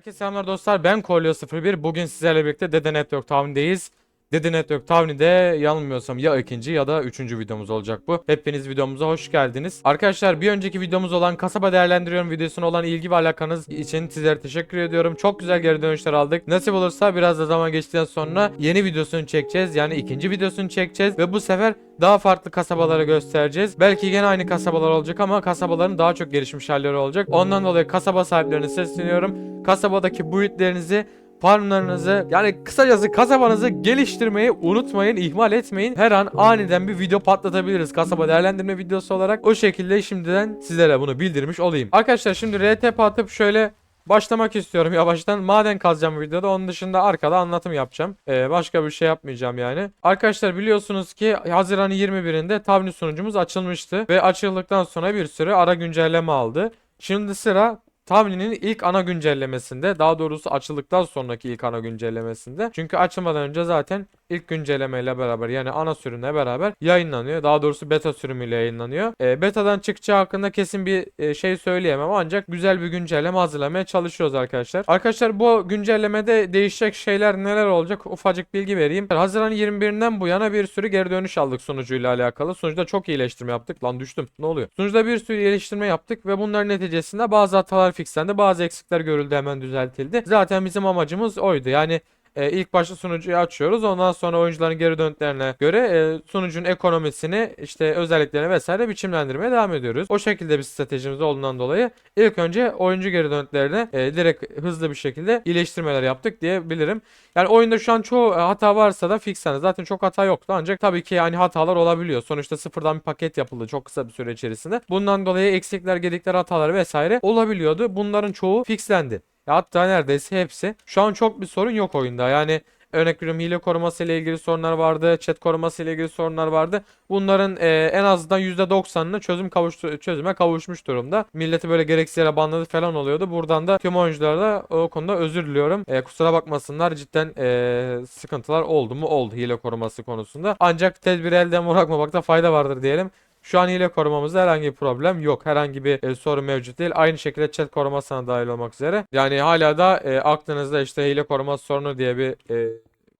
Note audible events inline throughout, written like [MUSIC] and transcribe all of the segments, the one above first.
Herkese selamlar dostlar. Ben Kolyo 01. Bugün sizlerle birlikte Dede Network Town'deyiz. Dede Network Town'de yanılmıyorsam ya ikinci ya da üçüncü videomuz olacak bu. Hepiniz videomuza hoş geldiniz. Arkadaşlar bir önceki videomuz olan kasaba değerlendiriyorum videosuna olan ilgi ve alakanız için sizlere teşekkür ediyorum. Çok güzel geri dönüşler aldık. Nasip olursa biraz da zaman geçtikten sonra yeni videosunu çekeceğiz. Yani ikinci videosunu çekeceğiz ve bu sefer daha farklı kasabaları göstereceğiz. Belki gene aynı kasabalar olacak ama kasabaların daha çok gelişmiş halleri olacak. Ondan dolayı kasaba sahiplerine sesleniyorum. Kasabadaki buitlerinizi farmlarınızı yani kısacası kasabanızı geliştirmeyi unutmayın, ihmal etmeyin. Her an aniden bir video patlatabiliriz kasaba değerlendirme videosu olarak. O şekilde şimdiden sizlere bunu bildirmiş olayım. Arkadaşlar şimdi RTP atıp şöyle başlamak istiyorum [LAUGHS] yavaştan. Maden kazacağım videoda. Onun dışında arkada anlatım yapacağım. Ee, başka bir şey yapmayacağım yani. Arkadaşlar biliyorsunuz ki Haziran 21'inde Tavni sunucumuz açılmıştı. Ve açıldıktan sonra bir sürü ara güncelleme aldı. Şimdi sıra Tavni'nin ilk ana güncellemesinde daha doğrusu açıldıktan sonraki ilk ana güncellemesinde. Çünkü açılmadan önce zaten ilk güncellemeyle beraber yani ana sürümle beraber yayınlanıyor. Daha doğrusu beta sürümüyle yayınlanıyor. E, betadan çıkacağı hakkında kesin bir e, şey söyleyemem ancak güzel bir güncelleme hazırlamaya çalışıyoruz arkadaşlar. Arkadaşlar bu güncellemede değişecek şeyler neler olacak ufacık bilgi vereyim. Haziran 21'inden bu yana bir sürü geri dönüş aldık sunucuyla alakalı. Sunucuda çok iyileştirme yaptık. Lan düştüm. Ne oluyor? Sunucuda bir sürü iyileştirme yaptık ve bunların neticesinde bazı hatalar fixlendi. Bazı eksikler görüldü hemen düzeltildi. Zaten bizim amacımız oydu. Yani e, ilk başta sunucuyu açıyoruz. Ondan sonra oyuncuların geri döndüklerine göre e, sunucunun ekonomisini, işte özelliklerini vesaire biçimlendirmeye devam ediyoruz. O şekilde bir stratejimiz olduğundan dolayı ilk önce oyuncu geri döndüklerine e, direkt hızlı bir şekilde iyileştirmeler yaptık diyebilirim. Yani oyunda şu an çoğu e, hata varsa da fixlendi. Zaten çok hata yoktu ancak tabii ki yani hatalar olabiliyor. Sonuçta sıfırdan bir paket yapıldı çok kısa bir süre içerisinde. Bundan dolayı eksikler, gedikler, hatalar vesaire olabiliyordu. Bunların çoğu fixlendi. Hatta neredeyse hepsi. Şu an çok bir sorun yok oyunda. Yani örnek veriyorum hile koruması ile ilgili sorunlar vardı. Chat koruması ile ilgili sorunlar vardı. Bunların e, en azından %90'ını çözüm kavuştu, çözüme kavuşmuş durumda. Milleti böyle gereksiz yere banladı falan oluyordu. Buradan da tüm oyunculara da o konuda özür diliyorum. E, kusura bakmasınlar cidden e, sıkıntılar oldu mu? Oldu hile koruması konusunda. Ancak tedbiri elden bırakmamakta fayda vardır diyelim. Şu an hile korumamızda herhangi bir problem yok. Herhangi bir e, sorun mevcut değil. Aynı şekilde chat korumasına dahil olmak üzere. Yani hala da e, aklınızda işte hile koruması sorunu diye bir e,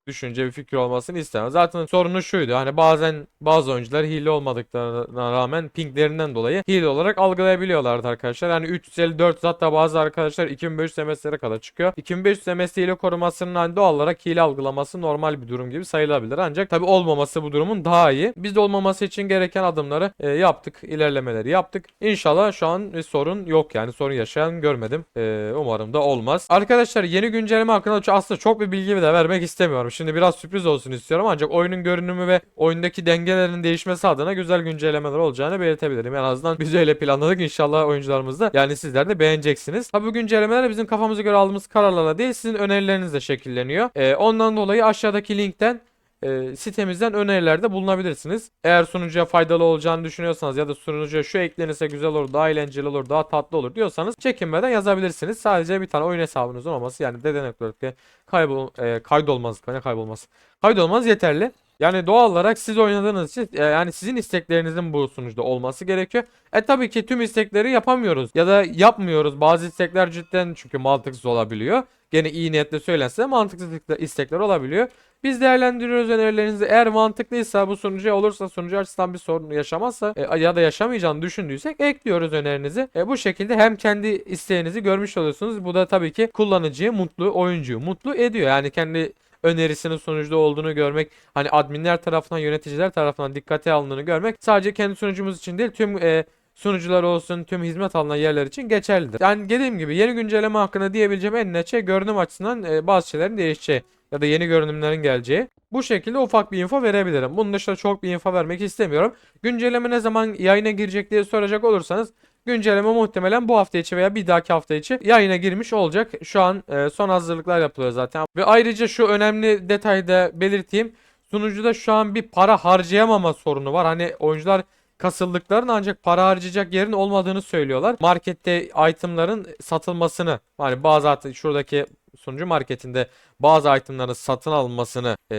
düşünce bir fikir olmasını istemem. Zaten sorunu şuydu. Hani bazen bazı oyuncular hile olmadıklarına rağmen pinglerinden dolayı hile olarak algılayabiliyorlardı arkadaşlar. Yani 354 hatta bazı arkadaşlar 2500 MS'lere kadar çıkıyor. 2500 MS hile korumasının hani doğal olarak hile algılaması normal bir durum gibi sayılabilir. Ancak tabi olmaması bu durumun daha iyi. Biz de olmaması için gereken adımları e, yaptık. ilerlemeleri yaptık. İnşallah şu an bir sorun yok yani sorun yaşayan görmedim. E, umarım da olmaz. Arkadaşlar yeni güncelleme hakkında aslında çok bir bilgi de vermek istemiyorum. Şimdi biraz sürpriz olsun istiyorum ancak oyunun görünümü ve oyundaki dengelerin değişmesi adına güzel güncellemeler olacağını belirtebilirim. En azından biz öyle planladık inşallah oyuncularımız da yani sizler de beğeneceksiniz. Tabi bu güncellemeler bizim kafamıza göre aldığımız kararlarla değil sizin önerilerinizle şekilleniyor. Ee, ondan dolayı aşağıdaki linkten e, sitemizden önerilerde bulunabilirsiniz. Eğer sunucuya faydalı olacağını düşünüyorsanız ya da sunucuya şu eklenirse güzel olur, daha eğlenceli olur, daha tatlı olur diyorsanız çekinmeden yazabilirsiniz. Sadece bir tane oyun hesabınızın olması yani Dede Network'te kaybol e, kaydolmaz, ne kaybolmaz. Kaydolmaz yeterli. Yani doğal olarak siz oynadığınız için e, yani sizin isteklerinizin bu sunucuda olması gerekiyor. E tabii ki tüm istekleri yapamıyoruz ya da yapmıyoruz. Bazı istekler cidden çünkü mantıksız olabiliyor. Gene iyi niyetle söylense de mantıksız istekler olabiliyor. Biz değerlendiriyoruz önerilerinizi. Eğer mantıklıysa bu sunucuya olursa sunucu açısından bir sorun yaşamazsa e, ya da yaşamayacağını düşündüysek ekliyoruz önerinizi. E, bu şekilde hem kendi isteğinizi görmüş oluyorsunuz. Bu da tabii ki kullanıcıyı mutlu, oyuncuyu mutlu ediyor. Yani kendi önerisinin sonuçta olduğunu görmek, hani adminler tarafından, yöneticiler tarafından dikkate alındığını görmek sadece kendi sunucumuz için değil tüm e, sunucular olsun, tüm hizmet alınan yerler için geçerlidir. Yani dediğim gibi yeni güncelleme hakkında diyebileceğim en net şey görünüm açısından e, bazı şeylerin değişeceği ya da yeni görünümlerin geleceği. Bu şekilde ufak bir info verebilirim. Bunun dışında çok bir info vermek istemiyorum. Güncelleme ne zaman yayına girecek diye soracak olursanız güncelleme muhtemelen bu hafta içi veya bir dahaki hafta içi yayına girmiş olacak. Şu an e, son hazırlıklar yapılıyor zaten. Ve ayrıca şu önemli detayı da belirteyim. Sunucuda şu an bir para harcayamama sorunu var. Hani oyuncular kasıldıkların ancak para harcayacak yerin olmadığını söylüyorlar. Markette itemların satılmasını hani bazı şuradaki sunucu marketinde bazı itemların satın alınmasını e,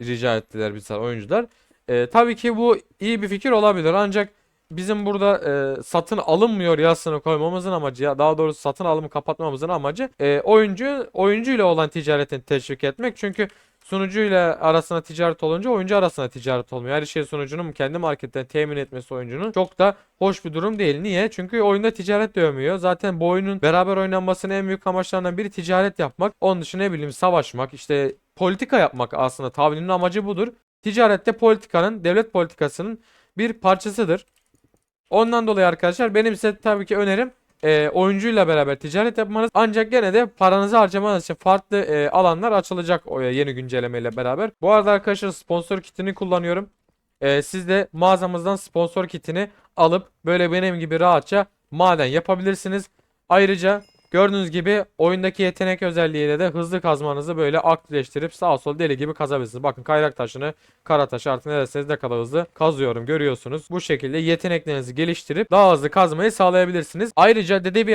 rica ettiler bizler oyuncular. E, tabii ki bu iyi bir fikir olabilir ancak bizim burada e, satın alınmıyor yazısını koymamızın amacı ya daha doğrusu satın alımı kapatmamızın amacı e, oyuncu oyuncuyla olan ticaretini teşvik etmek. Çünkü sunucuyla arasına ticaret olunca oyuncu arasına ticaret olmuyor. Her şey sunucunun kendi marketten temin etmesi oyuncunun çok da hoş bir durum değil. Niye? Çünkü oyunda ticaret dövmüyor. Zaten bu oyunun beraber oynanmasının en büyük amaçlarından biri ticaret yapmak. Onun dışında ne bileyim savaşmak, işte politika yapmak aslında Tavni'nin amacı budur. Ticarette politikanın, devlet politikasının bir parçasıdır. Ondan dolayı arkadaşlar benim size tabii ki önerim e, oyuncuyla beraber ticaret yapmanız. Ancak gene de paranızı harcamanız için farklı e, alanlar açılacak o yeni güncellemeyle beraber. Bu arada arkadaşlar sponsor kitini kullanıyorum. E, siz de mağazamızdan sponsor kitini alıp böyle benim gibi rahatça maden yapabilirsiniz. Ayrıca gördüğünüz gibi oyundaki yetenek özelliğiyle de hızlı kazmanızı böyle aktifleştirip sağa sol deli gibi kazabilirsiniz. Bakın kayrak taşını, kara taşı artık ne derseniz ne kadar hızlı kazıyorum görüyorsunuz. Bu şekilde yeteneklerinizi geliştirip daha hızlı kazmayı sağlayabilirsiniz. Ayrıca Dede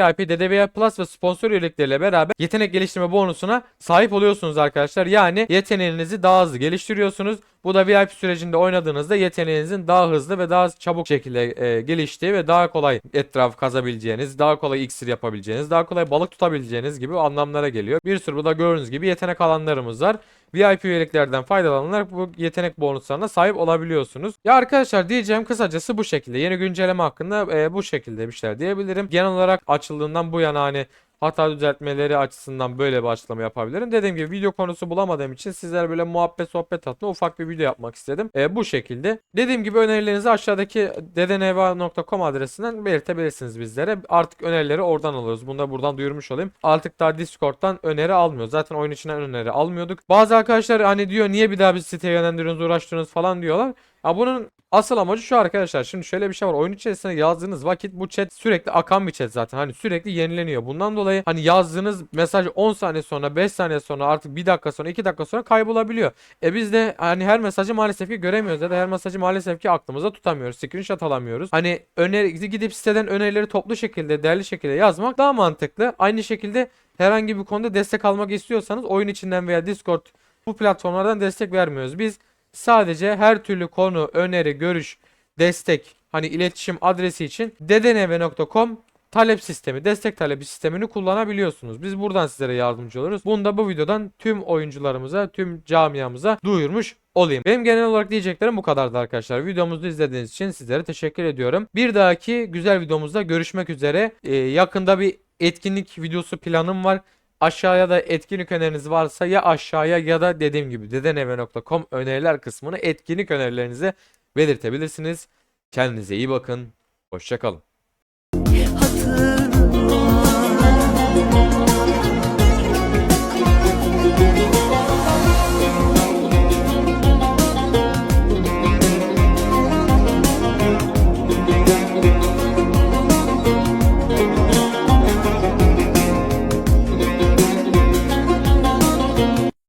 VIP Plus ve sponsor üyelikleriyle beraber yetenek geliştirme bonusuna sahip oluyorsunuz arkadaşlar. Yani yeteneğinizi daha hızlı geliştiriyorsunuz. Bu da VIP sürecinde oynadığınızda yeteneğinizin daha hızlı ve daha çabuk şekilde e, geliştiği ve daha kolay etraf kazabileceğiniz, daha kolay iksir yapabileceğiniz, daha kolay balık tutabileceğiniz gibi anlamlara geliyor. Bir sürü burada gördüğünüz gibi yetenek alanlarımız var. VIP üyeliklerden faydalanarak bu yetenek bonuslarına sahip olabiliyorsunuz. Ya arkadaşlar diyeceğim kısacası bu şekilde. Yeni güncelleme hakkında e, bu şekilde bir şeyler diyebilirim. Genel olarak açıldığından bu yana hani hata düzeltmeleri açısından böyle bir açıklama yapabilirim. Dediğim gibi video konusu bulamadığım için sizlere böyle muhabbet sohbet adına ufak bir video yapmak istedim. E, bu şekilde. Dediğim gibi önerilerinizi aşağıdaki dedeneva.com adresinden belirtebilirsiniz bizlere. Artık önerileri oradan alıyoruz. Bunu da buradan duyurmuş olayım. Artık daha Discord'dan öneri almıyoruz. Zaten oyun içinden öneri almıyorduk. Bazı arkadaşlar hani diyor niye bir daha biz siteye yönlendiriyorsunuz uğraştırıyorsunuz falan diyorlar. Ya bunun asıl amacı şu arkadaşlar. Şimdi şöyle bir şey var. Oyun içerisinde yazdığınız vakit bu chat sürekli akan bir chat zaten. Hani sürekli yenileniyor. Bundan dolayı hani yazdığınız mesaj 10 saniye sonra 5 saniye sonra artık 1 dakika sonra 2 dakika sonra kaybolabiliyor. E biz de hani her mesajı maalesef ki göremiyoruz ya da her mesajı maalesef ki aklımıza tutamıyoruz. Screenshot alamıyoruz. Hani öneri gidip siteden önerileri toplu şekilde, değerli şekilde yazmak daha mantıklı. Aynı şekilde herhangi bir konuda destek almak istiyorsanız oyun içinden veya Discord bu platformlardan destek vermiyoruz. Biz sadece her türlü konu, öneri, görüş, destek, hani iletişim adresi için dedeneve.com talep sistemi, destek talebi sistemini kullanabiliyorsunuz. Biz buradan sizlere yardımcı oluruz. Bunu da bu videodan tüm oyuncularımıza, tüm camiamıza duyurmuş olayım. Benim genel olarak diyeceklerim bu kadardı arkadaşlar. Videomuzu izlediğiniz için sizlere teşekkür ediyorum. Bir dahaki güzel videomuzda görüşmek üzere. Ee, yakında bir etkinlik videosu planım var. Aşağıya da etkinlik öneriniz varsa ya aşağıya ya da dediğim gibi dedeneve.com öneriler kısmını etkinlik önerilerinizi belirtebilirsiniz. Kendinize iyi bakın. Hoşçakalın.